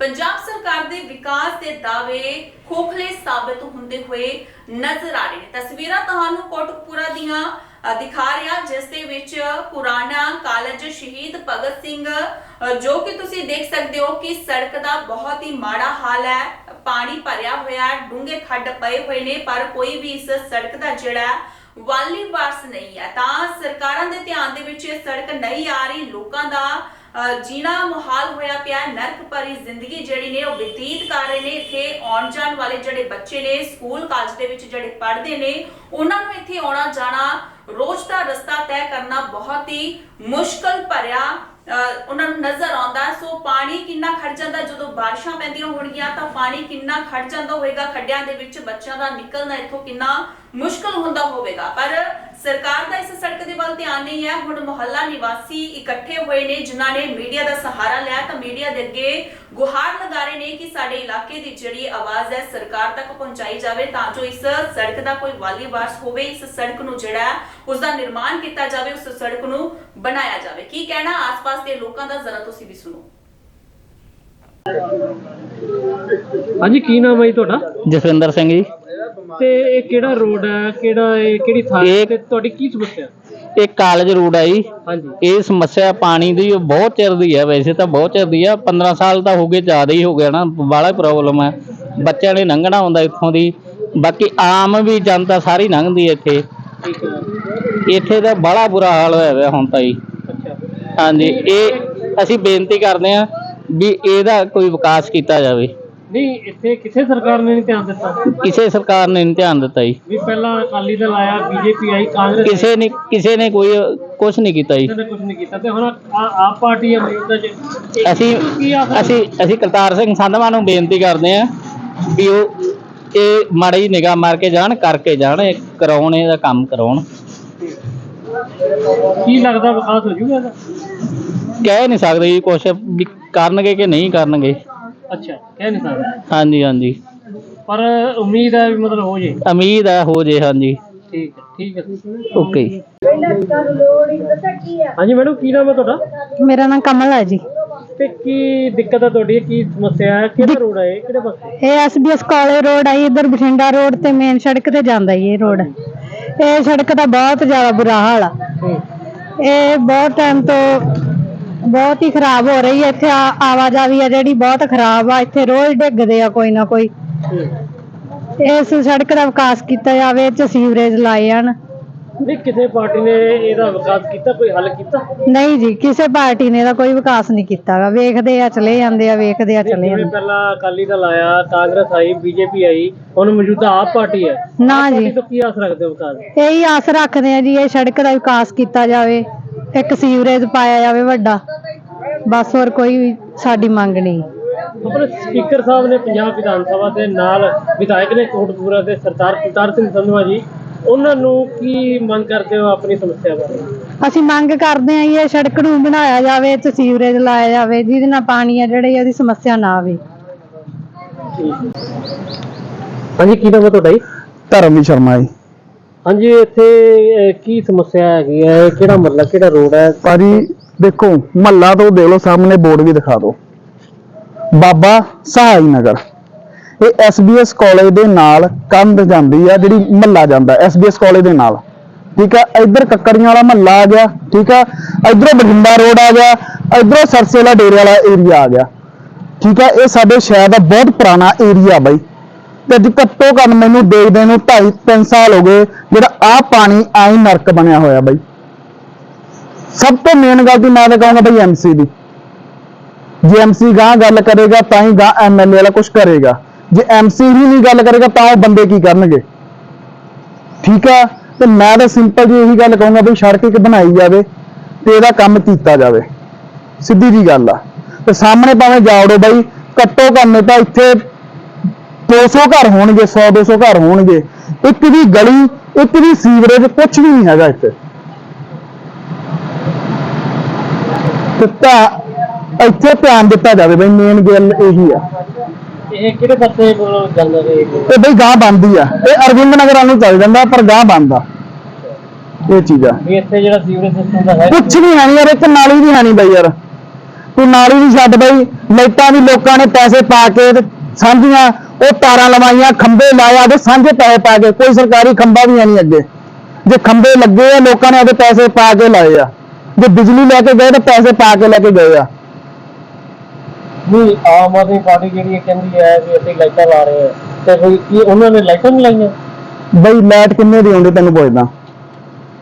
ਪੰਜਾਬ ਸਰਕਾਰ ਦੇ ਵਿਕਾਸ ਦੇ ਦਾਅਵੇ ਖੋਖਲੇ ਸਾਬਤ ਹੁੰਦੇ ਹੋਏ ਨਜ਼ਰ ਆ ਰਹੇ ਨੇ। ਤਸਵੀਰਾਂ ਤੁਹਾਨੂੰ ਕੋਟਕਪੂਰਾ ਦੀਆਂ ਦਿਖਾ ਰਿਹਾ, ਜਿਸ ਦੇ ਵਿੱਚ ਪੁਰਾਣਾ ਕਾਲਜ ਸ਼ਹੀਦ ਭਗਤ ਸਿੰਘ ਜੋ ਕਿ ਤੁਸੀਂ ਦੇਖ ਸਕਦੇ ਹੋ ਕਿ ਸੜਕ ਦਾ ਬਹੁਤ ਹੀ ਮਾੜਾ ਹਾਲ ਹੈ। ਪਾਣੀ ਭਰਿਆ ਹੋਇਆ, ਡੂੰਘੇ ਖੱਡ ਪਏ ਹੋਏ ਨੇ, ਪਰ ਕੋਈ ਵੀ ਇਸ ਸੜਕ ਦਾ ਜਿਹੜਾ ਵਾਲੀ ਵਾਰਸ ਨਹੀਂ ਹੈ। ਤਾਂ ਸਰਕਾਰਾਂ ਦੇ ਧਿਆਨ ਦੇ ਵਿੱਚ ਇਹ ਸੜਕ ਨਹੀਂ ਆ ਰਹੀ, ਲੋਕਾਂ ਦਾ ਜੀਣਾ ਮੁਹਾਲ ਹੋਇਆ ਪਿਆ ਨਰਕ ਭਰੀ ਜ਼ਿੰਦਗੀ ਜਿਹੜੀ ਨੇ ਉਹ ਬਤੀਤ ਕਰ ਰਹੇ ਨੇ। ਇੱਥੇ ਆਉਣ ਜਾਣ ਵਾਲੇ ਜਿਹੜੇ ਬੱਚੇ ਨੇ, ਸਕੂਲ ਕਾਲਜ ਦੇ ਵਿੱਚ ਜਿਹੜੇ ਪੜ੍ਹਦੇ ਨੇ, ਉਹਨਾਂ ਨੂੰ ਇੱਥੇ ਆਉਣਾ ਜਾਣਾ, ਰੋਜ਼ ਦਾ ਰਸਤਾ ਤੈਅ ਕਰਨਾ ਬਹੁਤ ਹੀ ਮੁਸ਼ਕਲ ਭਰਿਆ ਉਹਨਾਂ ਨੂੰ ਨਜ਼ਰ ਆਉਂਦਾ ਸੋ ਪਾਣੀ ਕਿੰਨਾ ਖੜ ਜਾਂਦਾ, ਜਦੋਂ ਬਾਰਿਸ਼ਾਂ ਪੈਂਦੀਆਂ ਹੋਣਗੀਆਂ, ਤਾਂ ਪਾਣੀ ਕਿੰਨਾ ਖੜ ਜਾਂਦਾ ਹੋਵੇਗਾ? ਖੱਡਿਆਂ ਦੇ ਵਿੱਚ ਬੱਚਿਆਂ ਦਾ ਨਿਕਲਣਾ ਇੱਥੋਂ ਕਿੰਨਾ ਮੁਸ਼ਕਲ ਹੁੰਦਾ ਹੋਵੇਗਾ। ਪਰ ਸਰਕਾਰ ਦਾ ਇਸ ਸੜਕ ਦੇ ਵੱਲ ਧਿਆਨ ਨਹੀਂ ਹੈ। ਹੁਣ ਮੁਹੱਲਾ ਨਿਵਾਸੀ ਇਕੱਠੇ ਹੋਏ ਨੇ ਜਿਨ੍ਹਾਂ ਨੇ ਮੀਡੀਆ ਦਾ ਸਹਾਰਾ ਲਿਆ। ਤਾਂ ਮੀਡੀਆ ਦੇ ਅੱਗੇ ਗੁਹਾਰ ਲਗਾ ਰਹੇ ਨੇ ਕਿ ਸਾਡੇ ਇਲਾਕੇ ਦੀ ਜਿਹੜੀ ਆਵਾਜ਼ ਹੈ ਸਰਕਾਰ ਤੱਕ ਪਹੁੰਚਾਈ ਜਾਵੇ ਤਾਂ ਜੋ ਇਸ ਸੜਕ ਦਾ ਕੋਈ ਵਾਲੀ ਵਾਰਸ ਹੋਵੇ ਇਸ ਸੜਕ ਨੂੰ ਜਿਹੜਾ ਉਸ ਦਾ ਨਿਰਮਾਣ ਕੀਤਾ ਜਾਵੇ ਉਸ ਸੜਕ ਨੂੰ ਬਣਾਇਆ ਜਾਵੇ। ਕੀ ਕਹਿਣਾ ਆਸ-ਪਾਸ ਦੇ ਲੋਕਾਂ ਦਾ? ਜ਼ਰਾ ਤੁਸੀਂ ਵੀ ਸੁਣੋ। ਹਾਂਜੀ ਕੀ ਨਾਮ ਹੈ ਜੀ ਤੁਹਾਡਾ? ਜਸਵਿੰਦਰ ਸਿੰਘ ਜੀ। ਤੇ ਇਹ ਕਿਹੜਾ ਰੋਡ ਹੈ? ਕਿਹੜਾ ਇਹ ਕਿਹੜੀ ਥਾਂ ਇਹ- ਤੇ ਤੁਹਾਡੀ ਕੀ ਸਮੱਸਿਆ? ਇਹ ਕਾਲਜ ਰੋਡ ਹੈ ਜੀ। ਹਾਂਜੀ। ਇਹ ਸਮੱਸਿਆ ਪਾਣੀ ਦੀ ਬਹੁਤ ਚਿਰ ਦੀ ਹੈ ਵੈਸੇ ਤਾਂ ਬਹੁਤ ਚਿਰ ਦੀ ਆ। 15 ਸਾਲ ਤਾਂ ਹੋ ਗਏ ਜ਼ਿਆਦਾ ਹੀ ਹੋ ਗਿਆ ਨਾ ਬਾਹਲਾ ਪ੍ਰੋਬਲਮ ਹੈ ਬੱਚਿਆਂ ਨੇ ਲੰਘਣਾ ਹੁੰਦਾ ਇੱਥੋਂ ਦੀ। ਬਾਕੀ ਆਮ ਵੀ ਜਨਤਾ ਸਾਰੀ ਲੰਘਦੀ ਹੈ ਇੱਥੇ। ਠੀਕ ਹੈ। ਇੱਥੇ ਤਾਂ ਬੜਾ ਬੁਰਾ ਹਾਲ ਹੋਇਆ ਹੋਇਆ ਹੁਣ ਤਾਂ ਜੀ। ਅੱਛਾ। ਹਾਂਜੀ ਇਹ ਅਸੀਂ ਬੇਨਤੀ ਕਰਦੇ ਹਾਂ ਵੀ ਇਹਦਾ ਕੋਈ ਵਿਕਾਸ ਕੀਤਾ ਜਾਵੇ। ਨਹੀਂ ਇੱਥੇ ਕਿਸੇ ਸਰਕਾਰ ਨੇ ਨਹੀਂ ਧਿਆਨ ਦਿੱਤਾ? ਕਿਸੇ ਸਰਕਾਰ ਨੇ ਨਹੀਂ ਧਿਆਨ ਦਿੱਤਾ ਜੀ। ਵੀ ਪਹਿਲਾਂ ਅਕਾਲੀ ਦਲ ਆਇਆ ਬੀਜੇਪੀ ਆਈ ਕਾਂਗਰਸ ਕਿਸੇ ਨੇ ਕਿਸੇ ਨੇ ਕੋਈ ਕੁਝ ਨਹੀਂ ਕੀਤਾ ਜੀ। ਕਿਸੇ ਨੇ ਕੁਝ ਨਹੀਂ ਕੀਤਾ। ਤੇ ਹੁਣ ਆ- ਆਪ ਪਾਰਟੀ ਹੈ ਮੌਜੂਦਾ ਚ। ਇਹ ਅਸੀਂ ਕੀ ਆਖਰ ਅਸੀਂ ਅਸੀਂ ਕਰਤਾਰ ਸਿੰਘ ਸੰਧਵਾ ਨੂੰ ਬੇਨਤੀ ਕਰਦੇ ਹਾਂ ਵੀ ਉਹ ਇਹ ਮਾੜੀ ਨਿਗਾਹ ਮਾਰ ਕੇ ਜਾਣ ਕਰਕੇ ਜਾਣ ਇਹ ਕਰਾਉਣ ਇਹਦਾ ਕੰਮ ਕਰਾਉਣ। ਕੀ ਲੱਗਦਾ ਵਿਕਾਸ ਹੋ ਜੂਗਾ ਇਹਦਾ? ਕਹਿ ਨਹੀਂ ਸਕਦੇ ਜੀ ਕੁਛ ਵੀ ਕਰਨਗੇ ਕਿ ਨਹੀਂ ਕਰਨਗੇ। ਅੱਛਾ ਕਹਿ ਨਹੀਂ ਸਕਦਾ। ਹਾਂਜੀ ਹਾਂਜੀ। ਪਰ ਉਮੀਦ ਹੈ ਵੀ ਮਤਲਬ ਹੋ ਜੇ। ਉਮੀਦ ਹੈ ਹੋ ਜੇ ਹਾਂਜੀ। ਠੀਕ ਹੈ ਠੀਕ ਹੈ। ਓਕੇ। ਹਾਂਜੀ ਮੈਡਮ ਕੀ ਨਾਮ ਹੈ ਤੁਹਾਡਾ? ਮੇਰਾ ਨਾਮ ਕਮਲ ਹੈ ਜੀ। ਤੇ ਕੀ ਦਿੱਕਤ ਹੈ ਤੁਹਾਡੀ? ਕੀ ਸਮੱਸਿਆ ਹੈ? ਕਿਹੜਾ ਰੋਡ ਹੈ ਇਹ? ਕਿਹੜੇ ਪਾਸੇ? ਇਹ ਐਸਬੀਐਸ ਕਾਲਜ ਰੋਡ ਆਈ ਇਧਰ ਬਠਿੰਡਾ ਰੋਡ ਤੇ ਮੇਨ ਸੜਕ ਤੇ ਜਾਂਦਾ ਜੀ ਇਹ ਰੋਡ। ਇਹ ਸੜਕ ਦਾ ਬਹੁਤ ਜ਼ਿਆਦਾ ਬੁਰਾ ਹਾਲ ਆ। ਇਹ ਬਹੁਤ ਟਾਈਮ ਤੋਂ ਬਹੁਤ ਹੀ ਖਰਾਬ ਹੋ ਰਹੀ ਹੈ। ਇੱਥੇ ਆ- ਆਵਾਜਾਈ ਆ ਜਿਹੜੀ ਬਹੁਤ ਖਰਾਬ ਆ। ਇੱਥੇ ਰੋਜ਼ ਡਿੱਗਦੇ ਆ ਕੋਈ ਨਾ ਕੋਈ। ਇਸ ਸੜਕ ਦਾ ਵਿਕਾਸ ਕੀਤਾ ਜਾਵੇ ਇਹ 'ਚ ਸੀਵਰੇਜ ਲਾਏ ਜਾਣ। ਨਹੀਂ ਕਿਸੇ ਪਾਰਟੀ ਨੇ ਇਹਦਾ ਵਿਕਾਸ ਕੀਤਾ ਕੋਈ ਹੱਲ ਕੀਤਾ? ਨਹੀਂ ਜੀ ਕਿਸੇ ਪਾਰਟੀ ਨੇ ਇਹਦਾ ਕੋਈ ਵਿਕਾਸ ਨਹੀਂ ਕੀਤਾ ਗਾ। ਵੇਖਦੇ ਆ ਚਲੇ ਜਾਂਦੇ ਆ ਵੇਖਦੇ ਆ ਚਲੇ ਜਿਵੇਂ ਜਾਂਦੇ ਪਹਿਲਾਂ ਅਕਾਲੀ ਦਲ ਆਇਆ ਕਾਂਗਰਸ ਆਈ ਬੀਜੇਪੀ ਆਈ ਹੁਣ ਮੌਜੂਦਾ ਆਪ ਪਾਰਟੀ ਹੈ। ਨਾ ਜੀ। ਤੋਂ ਕੀ ਆਸ ਰੱਖਦੇ ਹੋ ਵਿਕਾਸ? ਇਹੀ ਆਸ ਰੱਖਦੇ ਆ ਜੀ ਇਹ ਸੜਕ ਦਾ ਵਿਕਾਸ ਕੀਤਾ ਜਾਵੇ। ਇੱਕ ਸੀਵਰੇਜ ਪਾਇਆ ਜਾਵੇ ਵੱਡਾ ਬਸ ਹੋਰ ਕੋਈ ਸਾਡੀ ਮੰਗ ਨਹੀਂ। ਆਪਣੇ ਸਪੀਕਰ ਸਾਹਿਬ ਨੇ ਪੰਜਾਬ ਵਿਧਾਨ ਸਭਾ ਦੇ ਨਾਲ ਵਿਧਾਇਕ ਨੇ ਕੋਟਪੂਰਾ ਦੇ ਸਰਦਾਰ ਕਰਤਾਰ ਸਿੰਘ ਸੰਧਵਾ ਜੀ ਉਹਨਾਂ ਨੂੰ ਕੀ ਮੰਗ ਕਰਦੇ ਹੋ ਆਪਣੀ ਸਮੱਸਿਆ ਬਾਰੇ? ਅਸੀਂ ਮੰਗ ਕਰਦੇ ਆ ਜੀ ਇਹ ਸੜਕ ਨੂੰ ਬਣਾਇਆ ਜਾਵੇ ਤੇ ਸੀਵਰੇਜ ਲਾਇਆ ਜਾਵੇ ਜਿਹਦੇ ਨਾਲ ਪਾਣੀ ਆ ਜਿਹੜੀ ਉਹਦੀ ਸਮੱਸਿਆ ਨਾ ਆਵੇ। ਹਾਂਜੀ ਕੀ ਨਾਮ ਹੈ ਤੁਹਾਡਾ ਜੀ? ਧਰਮਵੀਰ ਸ਼ਰਮਾ ਜੀ। ਹਾਂਜੀ ਇੱਥੇ ਅਹ, ਕੀ ਸਮੱਸਿਆ ਹੈਗੀ ਹੈ? ਇਹ ਕਿਹੜਾ ਮਹੱਲਾ ਕਿਹੜਾ ਰੋਡ ਹੈ? ਭਾਜੀ ਦੇਖੋ ਮਹੱਲਾ ਤੋਂ ਦੇਖ ਲਓ ਸਾਹਮਣੇ ਬੋਰਡ ਵੀ ਦਿਖਾ ਦਿਓ। ਬਾਬਾ ਸਹਾਈ ਨਗਰ। ਇਹ ਐਸਬੀਐਸ ਕਾਲਜ ਦੇ ਨਾਲ ਕੰਧ ਜਾਂਦੀ ਆ ਜਿਹੜੀ ਮਹੱਲਾ ਜਾਂਦਾ ਐਸਬੀਐਸ ਕਾਲਜ ਦੇ ਨਾਲ। ਠੀਕ ਆ? ਇੱਧਰ ਕੱਕੜੀਆਂ ਵਾਲਾ ਮਹੱਲਾ ਆ ਗਿਆ ਠੀਕ ਆ? ਇੱਧਰੋਂ ਬਠਿੰਡਾ ਰੋਡ ਆ ਗਿਆ ਇੱਧਰੋਂ ਸਰਸੇ ਵਾਲਾ ਡੇਰੇ ਵਾਲਾ ਏਰੀਆ ਆ ਗਿਆ। ਠੀਕ ਆ? ਇਹ ਸਾਡੇ ਸ਼ਹਿਰ ਦਾ ਬਹੁਤ ਪੁਰਾਣਾ ਏਰੀਆ ਬਾਈ। ਤੇ ਅੱਜ ਘੱਟੋ ਘੱਟ ਮੈਨੂੰ ਦੇਖਦੇ ਨੂੰ 2.5 3 ਸਾਲ ਹੋ ਗਏ, ਜਿਹੜਾ ਆ ਪਾਣੀ ਆਈ ਨਰਕ ਬਣਿਆ ਹੋਇਆ ਬਾਈ। ਸਭ ਤੋਂ ਮੇਨ ਗੱਲ ਦੀ ਮੈਂ ਤਾਂ ਕਹਾਂਗਾ ਬਈ ਐਮਸੀ ਦੀ। ਜੇ ਐਮਸੀ ਗਾਂ ਗੱਲ ਕਰੇਗਾ, ਤਾਂ ਹੀ ਗਾਂ ਐਮਐਲਏ ਵਾਲਾ ਕੁਝ ਕਰੇਗਾ। ਜੇ ਐਮਸੀ ਹੀ ਨਹੀਂ ਗੱਲ ਕਰੇਗਾ, ਤਾਂ ਉਹ ਬੰਦੇ ਕੀ ਕਰਨਗੇ? ਠੀਕ ਆ? ਤੇ ਮੈਂ ਤਾਂ ਸਿੰਪਲ ਜੀ ਇਹੀ ਗੱਲ ਕਹੂੰਗਾ ਬਈ, ਸੜਕ ਇੱਕ ਬਣਾਈ ਜਾਵੇ ਤੇ ਇਹਦਾ ਕੰਮ ਕੀਤਾ ਜਾਵੇ। ਸਿੱਧੀ ਜੀ ਗੱਲ ਆ। ਤੇ ਸਾਹਮਣੇ ਭਾਵੇਂ ਜਾੜੋ ਬਾਈ, ਘੱਟੋ ਘੱਟ ਤਾਂ ਇੱਥੇ 200 ਘਰ ਹੋਣਗੇ 100 200 ਘਰ ਹੋਣਗੇ। ਇੱਕ ਵੀ ਗਲੀ ਇੱਕ ਵੀ ਸੀਵਰੇਜ ਕੁਝ ਵੀ ਨਹੀਂ ਹੈਗਾ ਇੱਥੇ। ਤੇ ਤਾਂ ਇੱਥੇ ਧਿਆਨ ਦਿੱਤਾ ਜਾਵੇ ਬਈ ਮੇਨ ਗੱਲ ਇਹੀ ਆ। ਇਹ ਕਿਹੜੇ ਪਾਸੇ ਮਤਲਬ ਜਾਂਦਾ ਹੈ? ਇਹ ਬਈ ਗਾਂ ਬੰਦੀ ਆ। ਇਹ ਅਰਵਿੰਦ ਨਗਰ ਵੱਲ ਨੂੰ ਚੱਲ ਜਾਂਦਾ ਪਰ ਗਾਂ ਬੰਦ ਇਹ ਚੀਜ਼ ਆ। ਵੀ ਇੱਥੇ ਜਿਹੜਾ ਸੀਵਰੇਜ ਸਿਸਟਮ ਦਾ ਹੈ ਕੁਛ ਨਹੀਂ ਹੈ ਨੀ ਯਾਰ ਇੱਕ ਨਾਲੀ ਵੀ ਹੈ ਨਹੀਂ ਬਈ ਯਾਰ। ਤੂੰ ਨਾਲੀ ਵੀ ਛੱਡ ਬਈ ਲਾਈਟਾਂ ਵੀ ਲੋਕਾਂ ਨੇ ਪੈਸੇ ਪਾ ਕੇ ਤੇ ਸਾਂਝੀਆਂ ਉਹ ਤਾਰਾਂ ਲਵਾਈਆਂ ਖੰਭੇ ਲਾਇਆ ਤੇ ਸਾਂਝੇ ਪੈਸੇ ਪਾ ਕੇ ਕੋਈ ਸਰਕਾਰੀ ਖੰਭਾ ਵੀ ਨਹੀਂ ਅੱਗੇ। ਜੇ ਖੰਭੇ ਲੱਗੇ ਆ ਲੋਕਾਂ ਨੇ ਉਹਦੇ ਪੈਸੇ ਪਾ ਕੇ ਲਾਏ ਆ। ਜੇ ਬਿਜਲੀ ਲੈ ਕੇ ਗਏ ਤਾਂ ਪੈਸੇ ਪਾ ਕੇ ਲੈ ਕੇ ਗਏ ਆ। ਨਹੀਂ ਆਮ ਆਦਮੀ ਪਾਰਟੀ ਜਿਹੜੀ ਇਹ ਕਹਿੰਦੀ ਹੈ ਵੀ ਅਸੀਂ ਲਾਈਟਾਂ ਲਾ ਰਹੇ ਹਾਂ ਤੇ ਕੋਈ ਕੀ ਉਹਨਾਂ ਨੇ ਲਾਈਟਾਂ ਨਹੀਂ ਲਾਈਆਂ? ਬਈ ਲਾਈਟ ਕਿੰਨੇ ਦੀ ਆਉਂਦੀ ਤੈਨੂੰ ਪੁੱਛਦਾ।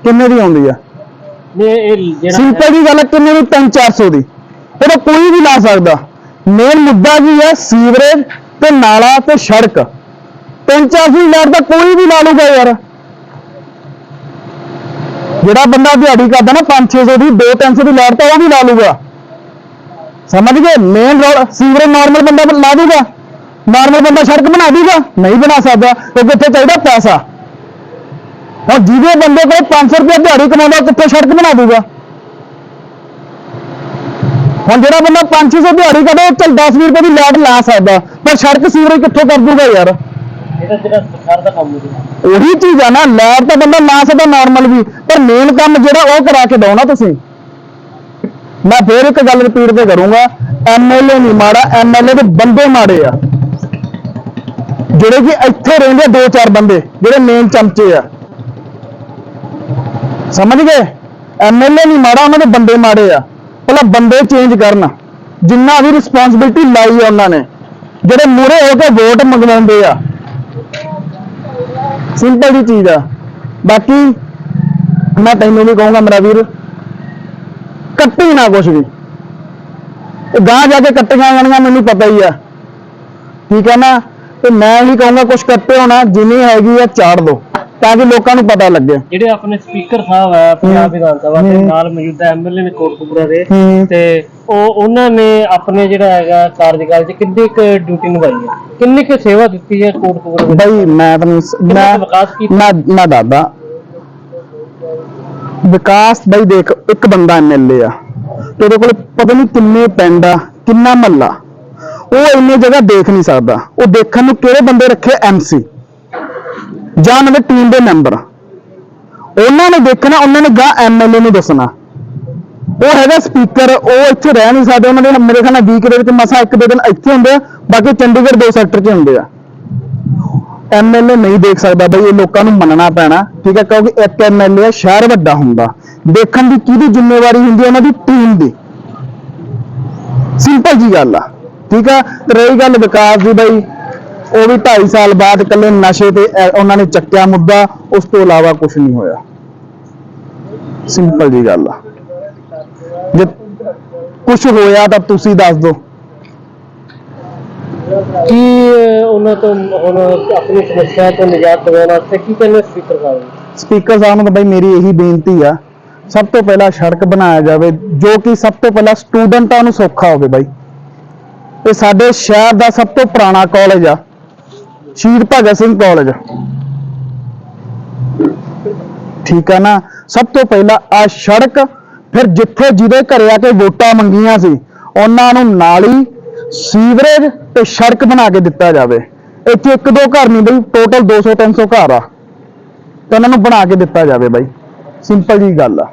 ਕਿੰਨੇ ਦੀ ਆਉਂਦੀ ਆ? ਨਹੀਂ ਇਹ ਜਿਹੜਾ ਸਿੰਪਲ ਜੀ ਗੱਲ ਹੈ, ਕਿੰਨੇ ਦੀ? 3-400 ਦੀ। ਇਹਦਾ ਕੋਈ ਵੀ ਲਾ ਸਕਦਾ। ਮੇਨ ਮੁੱਦਾ ਕੀ ਹੈ ਸੀਵਰੇਜ ਤੇ ਨਾਲਾ ਤੇ ਸੜਕ। 3-400 ਦੀ ਲੈਟ ਤਾਂ ਕੋਈ ਵੀ ਲਾ ਲੂਗਾ ਯਾਰ। ਜਿਹੜਾ ਬੰਦਾ ਦਿਹਾੜੀ ਕਰਦਾ ਨਾ 5-600 ਦੀ 2-300 ਦੀ ਲੈਟ ਤਾਂ ਉਹ ਵੀ ਲਾ ਲੂਗਾ ਸਮਝ ਗਏ? ਮੇਨ ਰੋਡ ਸੀਵਰੇਜ ਨਾਰਮਲ ਬੰਦਾ ਲਾ ਦੂਗਾ ਨਾਰਮਲ ਬੰਦਾ ਸੜਕ ਬਣਾ ਦੂਗਾ ਨਹੀਂ ਬਣਾ ਸਕਦਾ, ਕਿਉਂਕਿ ਇੱਥੇ ਚਾਹੀਦਾ ਪੈਸਾ। ਹੁਣ ਜਿਹਦੇ ਬੰਦੇ ਕੋਲ 500 ਰੁਪਏ ਦਿਹਾੜੀ ਕਮਾਉਂਦਾ ਕਿੱਥੇ ਸੜਕ ਬਣਾ ਦੂਗਾ ਹੁਣ ਜਿਹੜਾ ਬੰਦਾ 500 ਦਿਹਾੜੀ ਕਰਦਾ, ਉਹ ਚਲ 10 ਰੁਪਏ ਦੀ ਲੈਟ ਲਾ ਸਕਦਾ। ਪਰ ਸੜਕ ਸੀਵਰੇਜ ਕਿੱਥੋਂ ਕਰ ਦੂਗਾ ਯਾਰ? ਇਹਦਾ ਜਿਹੜਾ ਸਰਕਾਰ ਦਾ ਕੰਮ ਹੈ ਉਹੀ ਚੀਜ਼ ਆ ਨਾ ਲਾਈਟ ਤਾਂ ਬੰਦਾ ਲਾ ਸਕਦਾ ਨਾਰਮਲ ਵੀ ਪਰ ਮੇਨ ਕੰਮ ਜਿਹੜਾ ਉਹ ਕਰਾ ਕੇ ਦਿਓ ਨਾ ਤੁਸੀਂ। ਮੈਂ ਫੇਰ ਇੱਕ ਗੱਲ ਰਿਪੀਟ ਤੇ ਕਰੂੰਗਾ ਐਮਐਲਏ ਨਹੀਂ ਮਾੜਾ ਐਮਐਲਏ ਦੇ ਬੰਦੇ ਮਾੜੇ ਆ। ਜਿਹੜੇ ਕਿ ਇੱਥੇ ਰਹਿੰਦੇ ਦੋ ਚਾਰ ਬੰਦੇ ਜਿਹੜੇ ਮੇਨ ਚਮਚੇ ਆ। ਸਮਝ ਗਏ? ਐਮਐਲਏ ਨਹੀਂ ਮਾੜਾ ਉਹਨਾਂ ਦੇ ਬੰਦੇ ਮਾੜੇ ਆ। ਪਹਿਲਾਂ ਬੰਦੇ ਚੇਂਜ ਕਰਨ। ਜਿੰਨਾ ਵੀ ਰਿਸਪੌਂਸਿਬਿਲਟੀ ਲਾਈ ਆ ਉਹਨਾਂ ਨੇ। ਜਿਹੜੇ ਮੂਰੇ ਹੋ ਕੇ ਵੋਟ ਮੰਗਵਾਉਂਦੇ ਆ। ਸਿੰਪਲ ਜੀ ਚੀਜ਼ ਆ। ਬਾਕੀ ਮੈਂ ਤੈਨੂੰ ਵੀ ਕਹੂੰਗਾ ਮੇਰਾ ਵੀਰ, ਕੱਟੀ ਨਾ ਕੁਛ ਵੀ। ਗਾਂ ਜਾ ਕੇ ਕੱਟੀਆਂ ਜਾਣੀਆਂ, ਮੈਨੂੰ ਪਤਾ ਹੀ ਆ। ਠੀਕ ਹੈ ਨਾ? ਤੇ ਮੈਂ ਵੀ ਕਹੂੰਗਾ ਕੁਛ ਕੱਟੇ ਹੋਣਾ ਜਿੰਨੀ ਹੈਗੀ ਆ, ਚਾੜ ਦੋ। ਤਾਂ ਕਿ ਲੋਕਾਂ ਨੂੰ ਪਤਾ ਲੱਗੇ। ਜਿਹੜੇ ਆਪਣੇ ਸਪੀਕਰ ਸਾਹਿਬ ਹੈ ਪੰਜਾਬ। ਵਿਧਾਨ ਸਭਾ ਦੇ। ਨਾਲ ਮੌਜੂਦਾ ਐਮਐਲਏ ਨੇ ਕੋਟਕਪੂਰਾ ਦੇ। ਤੇ ਉਹ ਉਹਨਾਂ ਨੇ ਆਪਣੇ ਜਿਹੜਾ ਹੈਗਾ ਕਾਰਜਕਾਲ 'ਚ ਕਿੰਨੀ ਕੁ ਡਿਊਟੀ ਨਿਭਾਈ ਹੈ ਕਿੰਨੀ ਕੁ ਸੇਵਾ ਦਿੱਤੀ ਹੈ ਕੋਟਕਪੂਰਾ ਵਿੱਚ? ਬਈ ਮੈਂ ਤੁਹਾਨੂੰ ਸ- ਕਿੰਨਾ ਮੈਂ ਵਿਕਾਸ ਕੀਤਾ? ਮੈਂ ਮੈਂ ਦੱਸਦਾ। ਵਿਕਾਸ ਬਈ ਦੇਖ ਇੱਕ ਬੰਦਾ ਐਮਐਲਏ ਆ। ਤੇ ਉਹਦੇ ਕੋਲ ਪਤਾ ਨਹੀਂ ਕਿੰਨੇ ਪਿੰਡ ਆ ਕਿੰਨਾ ਮਹੱਲਾ। ਉਹ ਇੰਨੇ ਜਗ੍ਹਾ ਦੇਖ ਨਹੀਂ ਸਕਦਾ। ਉਹ ਦੇਖਣ ਨੂੰ ਕਿਹੜੇ ਬੰਦੇ ਰੱਖੇ? ਐਮਸੀ ਜਾਂ ਉਹਨਾਂ ਦੇ ਟੀਮ ਦੇ ਮੈਂਬਰ ਉਹਨਾਂ ਨੇ ਦੇਖਣਾ, ਉਹਨਾਂ ਨੇ ਗਾ ਐਮਐਲਏ ਨੂੰ ਦੱਸਣਾ। ਉਹ ਹੈਗਾ ਸਪੀਕਰ ਉਹ ਇੱਥੇ ਰਹਿ ਨਹੀਂ ਸਕਦੇ। ਉਹਨਾਂ ਦੇ ਮੇਰੇ ਖਿਆਲ ਨਾਲ ਵੀਕ ਦੇ ਵਿੱਚ ਮਸਾ ਇੱਕ ਦੋ ਦਿਨ ਇੱਥੇ ਹੁੰਦੇ ਆ, ਬਾਕੀ ਚੰਡੀਗੜ੍ਹ ਦੋ ਸੈਕਟਰ 'ਚ ਹੁੰਦੇ ਆ। ਐਮਐਲਏ ਨਹੀਂ ਦੇਖ ਸਕਦਾ ਬਈ, ਇਹ ਲੋਕਾਂ ਨੂੰ ਮੰਨਣਾ ਪੈਣਾ, ਠੀਕ ਹੈ? ਕਿਉਂਕਿ ਇੱਕ ਐਮਐਲਏ ਸ਼ਹਿਰ ਵੱਡਾ ਹੁੰਦਾ। ਦੇਖਣ ਦੀ ਕਿਹਦੀ ਜ਼ਿੰਮੇਵਾਰੀ ਹੁੰਦੀ ਹੈ ਉਹਨਾਂ ਦੀ? ਟੀਮ ਦੀ। ਸਿੰਪਲ ਜੀ ਗੱਲ ਆ, ਠੀਕ ਆ? ਰਹੀ ਗੱਲ ਵਿਕਾਸ ਦੀ ਬਈ ਉਹ ਵੀ 2.5 ਸਾਲ ਬਾਅਦ ਇਕੱਲੇ ਨਸ਼ੇ ਤੇ ਉਹਨਾਂ ਨੇ ਚੱਕਿਆ ਮੁੱਦਾ ਉਸ ਤੋਂ ਇਲਾਵਾ ਕੁਝ ਨਹੀਂ ਹੋਇਆ। ਸਿੰਪਲ ਜੀ ਗੱਲ ਆ। ਜੇ ਕੁਝ ਹੋਇਆ ਤਾਂ ਤੁਸੀਂ ਦੱਸ ਦਿਓ। ਕੀ ਉਹਨਾਂ ਤੋਂ ਹੁਣ ਆਪਣੀ ਸਮੱਸਿਆ ਤੋਂ ਨਿਜਾਤ ਦਿਵਾਉਣ ਵਾਸਤੇ ਕੀ ਕਹਿੰਦੇ ਸਪੀਕਰ ਸਾਹਿਬ? ਸਪੀਕਰ ਸਾਹਿਬ ਨੂੰ ਤਾਂ ਬਈ ਮੇਰੀ ਇਹੀ ਬੇਨਤੀ ਆ ਸਭ ਤੋਂ ਪਹਿਲਾਂ ਸੜਕ ਬਣਾਇਆ ਜਾਵੇ ਜੋ ਕਿ ਸਭ ਤੋਂ ਪਹਿਲਾਂ ਸਟੂਡੈਂਟਾਂ ਨੂੰ ਸੌਖਾ ਹੋਵੇ ਬਾਈ। ਇਹ ਸਾਡੇ ਸ਼ਹਿਰ ਦਾ ਸਭ ਤੋਂ ਪੁਰਾਣਾ ਕਾਲਜ ਆ। ਸ਼ਹੀਦ ਭਗਤ ਸਿੰਘ ਕਾਲਜ। ਠੀਕ ਆ ਨਾ? ਸਭ ਤੋਂ ਪਹਿਲਾਂ ਆ ਸੜਕ, ਫਿਰ ਜਿੱਥੇ ਜਿਹਦੇ ਘਰੇ ਆ ਕੇ ਵੋਟਾਂ ਮੰਗੀਆਂ ਸੀ, ਉਹਨਾਂ ਨੂੰ ਨਾਲੀ, ਸੀਵਰੇਜ ਤੇ ਸੜਕ ਬਣਾ ਕੇ ਦਿੱਤਾ ਜਾਵੇ। ਇੱਥੇ ਇੱਕ ਦੋ ਘਰ ਨਹੀਂ ਬਈ ਟੋਟਲ 200 300 ਘਰ ਆ। ਤਾਂ ਉਹਨਾਂ ਨੂੰ ਬਣਾ ਕੇ ਦਿੱਤਾ ਜਾਵੇ ਬਾਈ। ਸਿੰਪਲ ਜੀ ਗੱਲ ਆ।